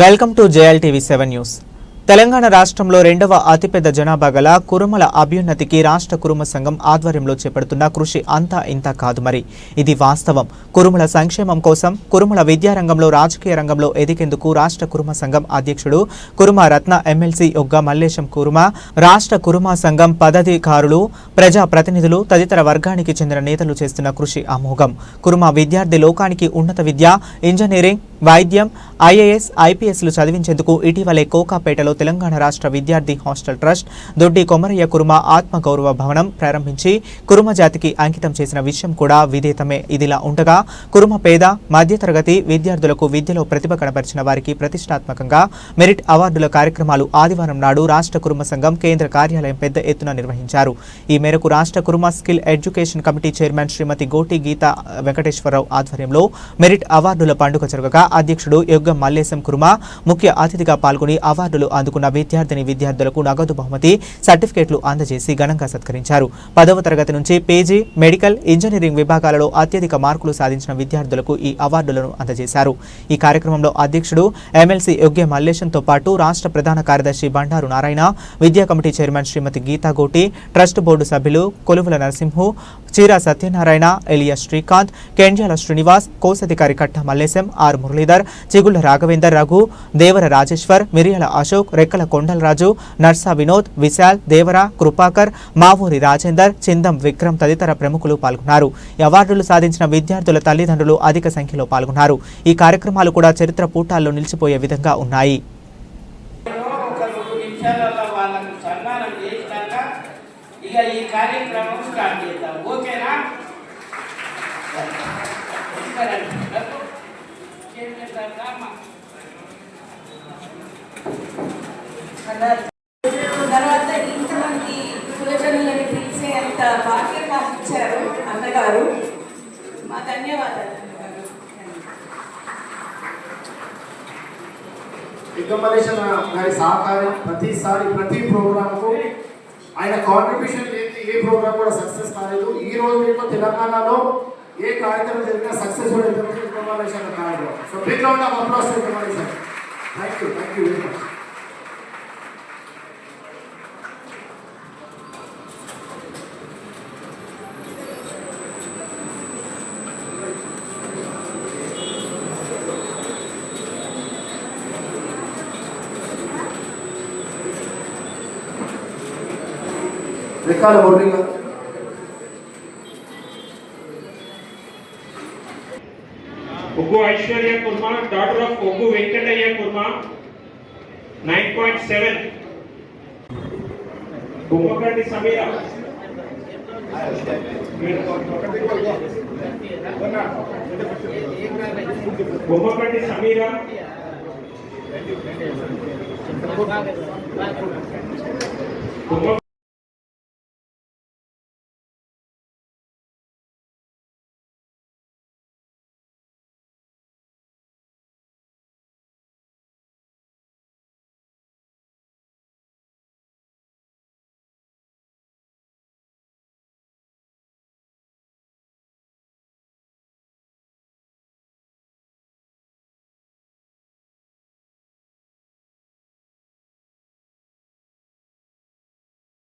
Welcome to JL TV seven news. Telangana రాష్ట్రంలో రెండవ అతిపెద్ద జనాభా గల కురుమల అభ్యున్నతికి రాష్ట్ర కురుమ సంఘం ఆధ్వర్యంలో చేపడుతున్న కృషి అంతా ఇంత కాదు మరి. ఇది వాస్తవం. కురుమల సంక్షేమం కోసం కురుమల విద్యారంగంలో రాజకీయ రంగంలో ఎదిగేందుకు రాష్ట్ర కురుమ సంఘం అధ్యక్షుడు కురుమ రత్న ఎమ్మెల్సీ యొగ్గ మల్లేశం కురుమ రాష్ట్ర కురుమ సంఘం పదాధికారులు ప్రజా ప్రతినిధులు తదితర వర్గానికి చెందిన నేతలు చేస్తున్న కృషి అమోఘం. కురుమ విద్యార్థి లోకానికి ఉన్నత విద్య ఇంజనీరింగ్ వైద్యం ఐఏఎస్ ఐపీఎస్లు చదివించేందుకు ఇటీవలే కోకాపేటలో తెలంగాణ రాష్ట్ర విద్యార్థి హాస్టల్ ట్రస్ట్ దొడ్డి కొమరయ్య కురుమ ఆత్మగౌరవ భవనం ప్రారంభించి కురుమ జాతికి అంకితం చేసిన విషయం కూడా విధేతమే ఇదిలా ఉండగా కురుమ పేద మధ్యతరగతి విద్యార్థులకు విద్యలో ప్రతిభ కనబరిచిన వారికి ప్రతిష్టాత్మకంగా మెరిట్ అవార్డుల కార్యక్రమాలు ఆదివారం నాడు రాష్ట్ర కురుమ సంఘం కేంద్ర కార్యాలయం పెద్ద ఎత్తున నిర్వహించారు. ఈ మేరకు రాష్ట్ర Kuruma skill education committee chairman Shrimati Goti Geeta Venkateswararao ఆధ్వర్యంలో మెరిట్ అవార్డుల పండుగ జరగగా అధ్యక్షుడు యోగ మల్లేశం కురుమ ముఖ్య అతిథిగా పాల్గొని అవార్డులు అందుకున్న విద్యార్థిని విద్యార్థులకు నగదు బహుమతి సర్టిఫికేట్లు అందజేసి ఘనంగా సత్కరించారు. పదవ తరగతి నుంచి పేజీ మెడికల్ ఇంజనీరింగ్ విభాగాలలో అత్యధిక మార్కులు సాధించిన విద్యార్థులకు ఈ అవార్డులను అందజేశారు. ఈ కార్యక్రమంలో అధ్యక్షుడు ఎమ్మెల్సీ యోగ్య మల్లేశంతో పాటు రాష్ట్ర ప్రధాన కార్యదర్శి బండారు నారాయణ విద్యా committee chairman Shrimati Geeta Goti trust board సభ్యులు కొలువుల నరసింహు చీరా సత్యనారాయణ ఎలియా శ్రీకాంత్ కెంజాల శ్రీనివాస్ కోశాధికారి కట్ట మల్లేశం ఆర్ మురళీధర్ చిగుళ్ళ రాఘవేందర్ రఘు దేవర రాజేశ్వర్ మిరియాల అశోక్ రెక్కల కొండలరాజు నర్సా వినోద్ విశాల్ దేవర కృపాకర్ మావూరి రాజేందర్ చిందం విక్రమ్ తదితర ప్రముఖులు పాల్గొన్నారు. ఈ అవార్డులు సాధించిన విద్యార్థుల తల్లిదండ్రులు అధిక సంఖ్యలో పాల్గొన్నారు. ఈ కార్యక్రమాలు కూడా చరిత్ర పూటాల్లో నిలిచిపోయే విధంగా ఉన్నాయి. ఇక ఈ కార్యక్రమం స్టార్ట్ చేద్దాం. ఓకేనా? తర్వాత ఇంతమంది కులజనులని పిలిచే అంత నాకు ఇచ్చారు అన్నగారు. మా ధన్యవాదాలు విగ్గమలేషన్ గారి సహకారం ప్రతిసారి ప్రతి ప్రోగ్రామ్కు ఆయన కాంట్రిబ్యూషన్ లేని ఏ ప్రోగ్రామ్ కూడా సక్సెస్ కాలేదు. ఈ రోజు రేపు తెలంగాణలో ఏ కార్యక్రమం జరిగినా సక్సెస్ కూడా విగ్గమలేషన్ కార్యక్రమం so big round of applause thank you thank you very much recall बोल रही हो Ogu Aishwarya Kurma, daughter of Ogu Venkataya Kurma, 9.7. Bhumakati Samira. Bhumakati Samira. Bhumakati Samira.